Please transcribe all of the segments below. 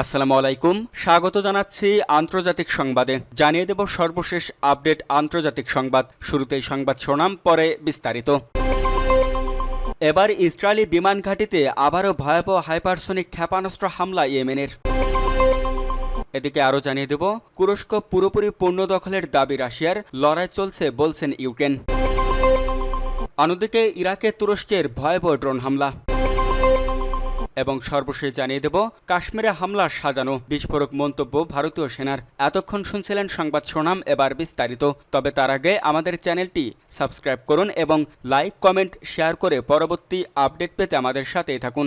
আসসালামু আলাইকুম। স্বাগত জানাচ্ছি আন্তর্জাতিক সংবাদে। জানিয়ে দেব সর্বশেষ আপডেট আন্তর্জাতিক সংবাদ। শুরুতেই সংবাদ শোনাম পরে বিস্তারিত। এবার ইসরায়েলি বিমান ঘাঁটিতে আবারও ভয়াবহ হাইপারসনিক ক্ষেপণাস্ত্র হামলা ইয়েমেনের। এদিকে আরও জানিয়ে দেব, তুরস্ক পুরোপুরি পূর্ণ দখলের দাবি রাশিয়ার, লড়াই চলছে বলছেন ইউক্রেন। অন্যদিকে ইরাকে তুরস্কের ভয়াবহ ড্রোন হামলা। এবং সর্বশেষ জানিয়ে দেব, কাশ্মীরে হামলা সাজানো বিস্ফোরক মন্তব্য ভারতীয় সেনার। এতক্ষণ শুনছিলেন সংবাদ শোনাম এবার বিস্তারিত। তবে তার আগে আমাদের চ্যানেলটি সাবস্ক্রাইব করুন এবং লাইক, কমেন্ট, শেয়ার করে পরবর্তী আপডেট পেতে আমাদের সাথেই থাকুন।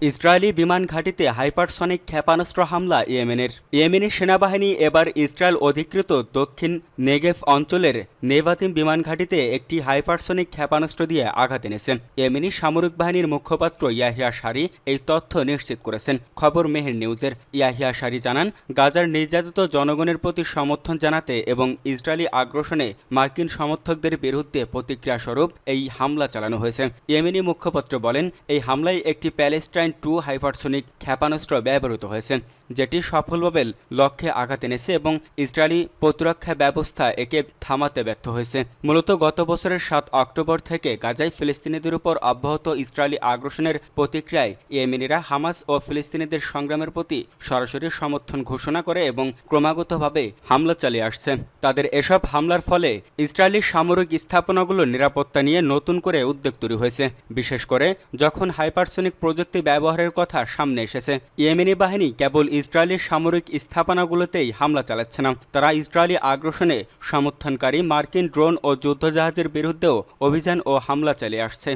ইসরায়েলি বিমান ঘাঁটিতে হাইপারসনিক ক্ষেপণাস্ত্র হামলা ইয়েমেনের। ইয়েমেনি সেনাবাহিনী এবার ইসরায়েল অধিকৃত দক্ষিণ নেগেভ অঞ্চলের নেভাতিম বিমান ঘাঁটিতে একটি হাইপারসনিক ক্ষেপণাস্ত্র দিয়ে আঘাত এনেছে। ইয়েমেনি সামরিক বাহিনীর মুখপাত্র ইয়াহিয়া সারি এই তথ্য নিশ্চিত করেছেন। খবর মেহের নিউজের। ইয়াহিয়া সারি জানান, গাজার নির্যাতিত জনগণের প্রতি সমর্থন জানাতে এবং ইসরায়েলি আগ্রাসনে মার্কিন সমর্থকদের বিরুদ্ধে প্রতিক্রিয়া স্বরূপ এই হামলা চালানো হয়েছে। ইয়েমেনি মুখপাত্র বলেন, এই হামলায় একটি প্যালেস্টাইন টু হাইপারসনিক ক্ষেপণাস্ত্র ব্যবহৃত হয়েছে, যেটি সফলভাবে লক্ষ্যে আঘাত এনেছে এবং ইসরায়েলি প্রতিরক্ষা ব্যবস্থা একে থামাতে ব্যর্থ হয়েছে। মূলত গত বছরের সাত অক্টোবর থেকে গাজায় ফিলিস্তিনিদের উপর অব্যাহত ইসরায়েলি আগ্রাসনের প্রতিক্রিয়ায় ইয়েমেনিরা হামাস ও ফিলিস্তিনিদের সংগ্রামের প্রতি সরাসরি সমর্থন ঘোষণা করে এবং ক্রমাগতভাবে হামলা চালিয়ে আসছে। তাদের এসব হামলার ফলে ইসরায়েলি সামরিক স্থাপনাগুলোর নিরাপত্তা নিয়ে নতুন করে উদ্বেগ তৈরি হয়েছে। বিশেষ করে যখন হাইপারসনিক প্রযুক্তি ব্যবহারের কথা সামনে এসেছে। ইয়েমেনি বাহিনী কেবল ইসরায়েলের সামরিক স্থাপনাগুলোতেই হামলা চালাচ্ছে না। তারা ইসরায়েলি আগ্রাসনে সমর্থনকারী মার্কিন ড্রোন ও যুদ্ধজাহাজের বিরুদ্ধেও অভিযান ও হামলা চালিয়ে আসছে।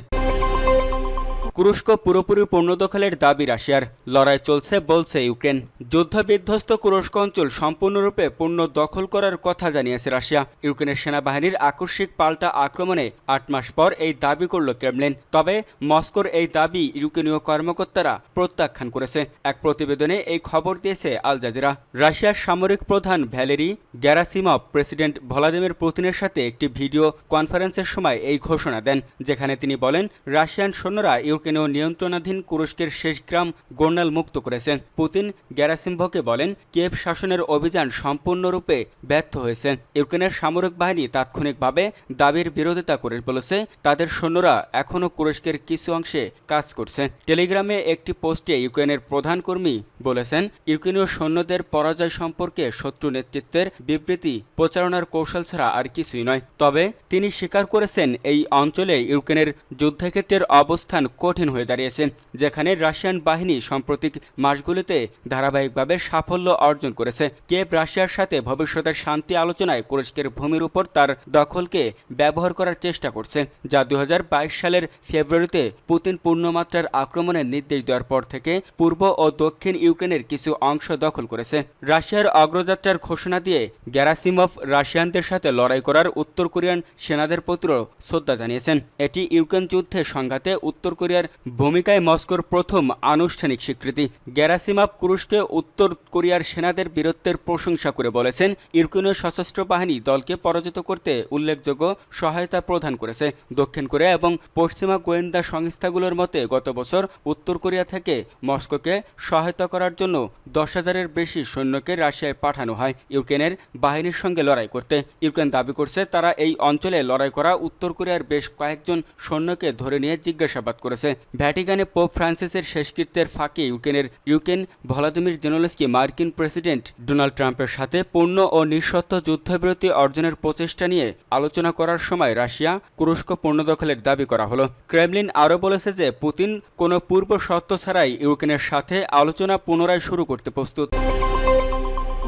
তুরস্ক পুরোপুরি পূর্ণদখলের দাবি রাশিয়ার। লড়াই চলছে, বলছে ইউক্রেন। যুদ্ধ বিধ্বস্ত তুরস্ক অঞ্চল সম্পূর্ণরূপে পূর্ণ দখল করার কথা জানিয়েছে রাশিয়া। ইউক্রেনের সেনাবাহিনীর আকস্মিক পাল্টা আক্রমণে আট মাস পর এই দাবি করল ক্রেমলিন। তবে মস্কোর এই দাবি ইউক্রেনীয় কর্মকর্তারা প্রত্যাখ্যান করেছে। এক প্রতিবেদনে এই খবর দিয়েছে আল জাজিরা। রাশিয়ার সামরিক প্রধান ভ্যালেরি গ্যারাসিমভ, প্রেসিডেন্ট ভলাদিমির পুতিনের সাথে একটি ভিডিও কনফারেন্সের সময় এই ঘোষণা দেন, যেখানে তিনি বলেন, রাশিয়ান সৈন্যরা ইউক্রেনীয় নিয়ন্ত্রণাধীন তুরস্কের শেষ গ্রাম গোর্নাল মুক্ত করেছেন পুতিন গ্যারাসিম্ভকে বলেন, কিয়েভ শাসনের অভিযান সম্পূর্ণরূপে ব্যর্থ হয়েছে। ইউক্রেনের সামরিক বাহিনী তাৎক্ষণিকভাবে দাবির বিরোধিতা করে বলেছে, তাদের সৈন্যরা এখনও তুরস্কের কিছু অংশে কাজ করছে। টেলিগ্রামে একটি পোস্টে ইউক্রেনের প্রধান কর্মী বলেছেন, ইউক্রেনীয় সৈন্যদের পরাজয় সম্পর্কে শত্রু নেতৃত্বের বিবৃতি প্রচারণার কৌশল ছাড়া আর কিছুই নয়। তবে তিনি স্বীকার করেছেন, এই অঞ্চলে ইউক্রেনের যুদ্ধক্ষেত্রের অবস্থান কঠিন হয়ে দাঁড়িয়েছে, যেখানে রাশিয়ান বাহিনী সাম্প্রতিক মাসগুলিতে ধারাবাহিকভাবে সাফল্য অর্জন করেছে। কেব রাশিয়ার সাথে ভবিষ্যতের শান্তি আলোচনায় তুরস্কের ভূমির উপর তার দখলকে ব্যবহার করার চেষ্টা করছে, যা দু হাজার বাইশ সালের ফেব্রুয়ারিতে পুতিন পূর্ণমাত্রার আক্রমণের নির্দেশ দেওয়ার পর থেকে পূর্ব ও দক্ষিণ ইউক্রেনের কিছু অংশ দখল করেছে। রাশিয়ার অগ্রযাত্রার ঘোষণা দিয়ে গ্যারাসিমভ রাশিয়ানদের সাথে লড়াই করার উত্তর কোরিয়ান সেনাদের প্রতিও শ্রদ্ধা জানিয়েছেন। এটি ইউক্রেন যুদ্ধে সংঘাতে উত্তর কোরিয়ার ভূমিকায় মস্কোর প্রথম আনুষ্ঠানিক স্বীকৃতি। গ্যারাসিমাপ কুরুশকে উত্তর কোরিয়ার সেনাদের বীরত্বের প্রশংসা করে বলেছেন, ইউক্রেনীয় সশস্ত্র বাহিনী দলকে পরাজিত করতে উল্লেখযোগ্য সহায়তা প্রদান করেছে। দক্ষিণ কোরিয়া এবং পশ্চিমা গোয়েন্দা সংস্থাগুলোর মতে, গত বছর উত্তর কোরিয়া থেকে মস্কোকে সহায়তা করার জন্য দশ হাজারের বেশি সৈন্যকে রাশিয়ায় পাঠানো হয়। ইউক্রেনের বাহিনীর সঙ্গে লড়াই করতে ইউক্রেন দাবি করছে, তারা এই অঞ্চলে লড়াই করা উত্তর কোরিয়ার বেশ কয়েকজন সৈন্যকে ধরে নিয়ে জিজ্ঞাসাবাদ করেছে। ভ্যাটিকানে পোপ ফ্রান্সিসের শেষকৃত্যের ফাঁকে ইউক্রেনের ইউক্রেন ভলাদিমির জেনোলেসকি মার্কিন প্রেসিডেন্ট ডোনাল্ড ট্রাম্পের সাথে পূর্ণ ও নিঃশর্ত যুদ্ধবিরতি অর্জনের প্রচেষ্টা নিয়ে আলোচনা করার সময় রাশিয়া তুরস্ক পূর্ণদখলের দাবি করা হলো। ক্রেমলিন আরও বলেছে যে পুতিন কোনো পূর্ব শর্ত ছাড়াই ইউক্রেনের সাথে আলোচনা পুনরায় শুরু করতে প্রস্তুত।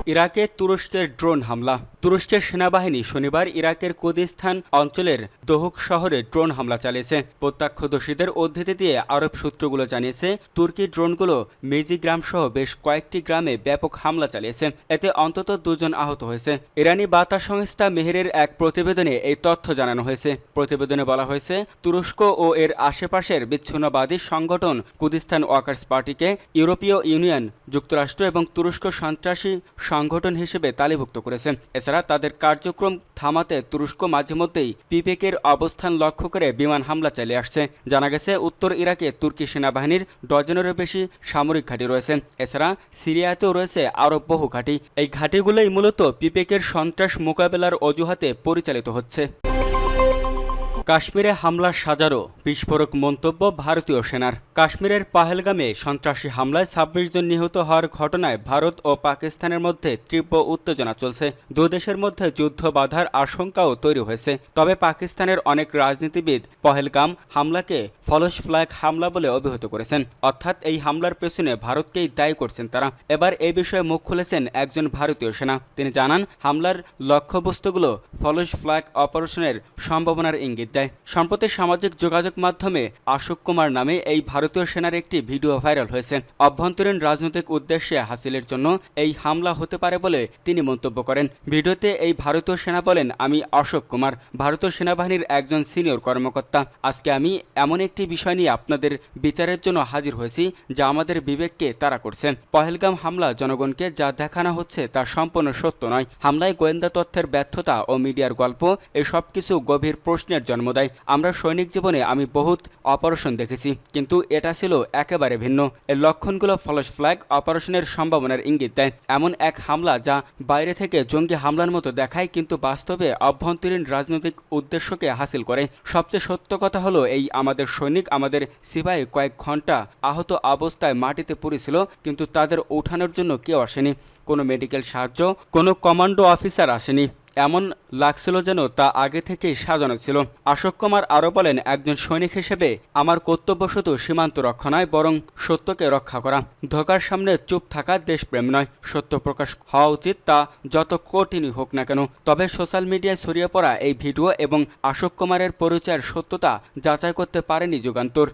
ইরাকে তুরস্কের ড্রোন হামলা। তুরস্কের সেনাবাহিনী শনিবার ইরাকের কুদিস্তান অঞ্চলের দোহক শহরে ড্রোন হামলা চালিয়েছে। প্রত্যক্ষদর্শীদের উদ্ধৃতি দিয়ে আরব সূত্রগুলো জানিয়েছে, তুর্কি ড্রোনগুলো মেজি গ্রাম সহ বেশ কয়েকটি গ্রামে ব্যাপক হামলা চালিয়েছে। এতে অন্তত দুজন আহত হয়েছে। ইরানি বার্তা সংস্থা মেহেরের এক প্রতিবেদনে এই তথ্য জানানো হয়েছে। প্রতিবেদনে বলা হয়েছে, তুরস্ক ও এর আশেপাশের বিচ্ছিন্নবাদী সংগঠন কুদিস্তান ওয়াকার্স পার্টিকে ইউরোপীয় ইউনিয়ন, যুক্তরাষ্ট্র এবং তুরস্ক সন্ত্রাসী সংগঠন হিসেবে তালিভুক্ত করেছে। এছাড়া তাদের কার্যক্রম থামাতে তুরস্ক মাঝে মধ্যেই পিপেকের অবস্থান লক্ষ্য করে বিমান হামলা চালিয়ে আসছে। জানা গেছে, উত্তর ইরাকে তুর্কি সেনাবাহিনীর ডজনেরও বেশি সামরিক ঘাঁটি রয়েছে। এছাড়া সিরিয়াতেও রয়েছে আরও বহু ঘাঁটি। এই ঘাঁটিগুলোই মূলত পিপেকের সন্ত্রাস মোকাবেলার অজুহাতে পরিচালিত হচ্ছে। কাশ্মীরে হামলার সাজারও বিস্ফোরক মন্তব্য ভারতীয় সেনার। কাশ্মীরের পাহেলগামে সন্ত্রাসী হামলায় ছাব্বিশ জন নিহত হওয়ার ঘটনায় ভারত ও পাকিস্তানের মধ্যে তীব্র উত্তেজনা চলছে। দুদেশের মধ্যে যুদ্ধ বাধার আশঙ্কাও তৈরি হয়েছে। তবে পাকিস্তানের অনেক রাজনীতিবিদ পহেলগাম হামলাকে ফলস ফ্ল্যাগ হামলা বলে অভিহিত করেছেন। অর্থাৎ এই হামলার পেছনে ভারতকেই দায়ী করছেন তারা। এবার এ বিষয়ে মুখ খুলেছেন একজন ভারতীয় সেনা। তিনি জানান, হামলার লক্ষ্যবস্তুগুলো ফলস ফ্ল্যাগ অপারেশনের সম্ভাবনার ইঙ্গিত। দেয়। সম্প্রতি সামাজিক যোগাযোগ মাধ্যমে আশোক কুমার নামে এই ভারতীয় সেনার একটি ভিডিও ভাইরাল হয়েছে। অভ্যন্তরীণ রাজনৈতিক উদ্দেশ্যে হাসিলের জন্য এই হামলা হতে পারে বলে তিনি মন্তব্য করেন। ভিডিওতে এই ভারতীয় সেনা বলেন, আমি অশোক কুমার, ভারতীয় সেনাবাহিনীর একজন সিনিয়র কর্মকর্তা। আজকে আমি এমন একটি বিষয় নিয়ে আপনাদের বিচারের জন্য হাজির হয়েছি যা আমাদের বিবেককে তাড়া করছে। পহেলগাম হামলা জনগণকে যা দেখানো হচ্ছে তা সম্পূর্ণ সত্য নয়। হামলায় গোয়েন্দা তথ্যের ব্যর্থতা ও মিডিয়ার গল্প, এসব কিছু গভীর প্রশ্নের জন্ম দেয় আমরা সৈনিক জীবনে আমি বহুত অপারেশন দেখেছি, কিন্তু এটা ছিল একেবারে ভিন্ন। এর লক্ষণগুলো ফলস ফ্ল্যাগ অপারেশনের সম্ভাবনার ইঙ্গিত দেয়। এমন এক হামলা যা বাইরে থেকে জঙ্গি হামলার মতো দেখায়, কিন্তু বাস্তবে অভ্যন্তরীণ রাজনৈতিক উদ্দেশ্যকে হাসিল করে। সবচেয়ে সত্য কথা হলো এই আমাদের সৈনিক আমাদের সিপাহী কয়েক ঘণ্টা আহত অবস্থায় মাটিতে পড়েছিল, কিন্তু তাদের ওঠানোর জন্য কেউ আসেনি। কোনো মেডিকেল সাহায্য, কোনো কমান্ডো অফিসার আসেনি। এমন লাগছিল যেন তা আগে থেকেই সাজানো ছিল। অশোক কুমার আরও বলেন, একজন সৈনিক হিসেবে আমার কর্তব্য শুধু সীমান্ত রক্ষা নয় বরং সত্যকে রক্ষা করা। ধোকার সামনে চুপ থাকা দেশপ্রেম নয়। সত্য প্রকাশ হওয়া উচিত তা যত কঠিনই হোক না কেন। তবে সোশ্যাল মিডিয়ায় ছড়িয়ে পড়া এই ভিডিও এবং অশোক কুমারের পরিচয়ের সত্যতা যাচাই করতে পারেনি যুগান্তর।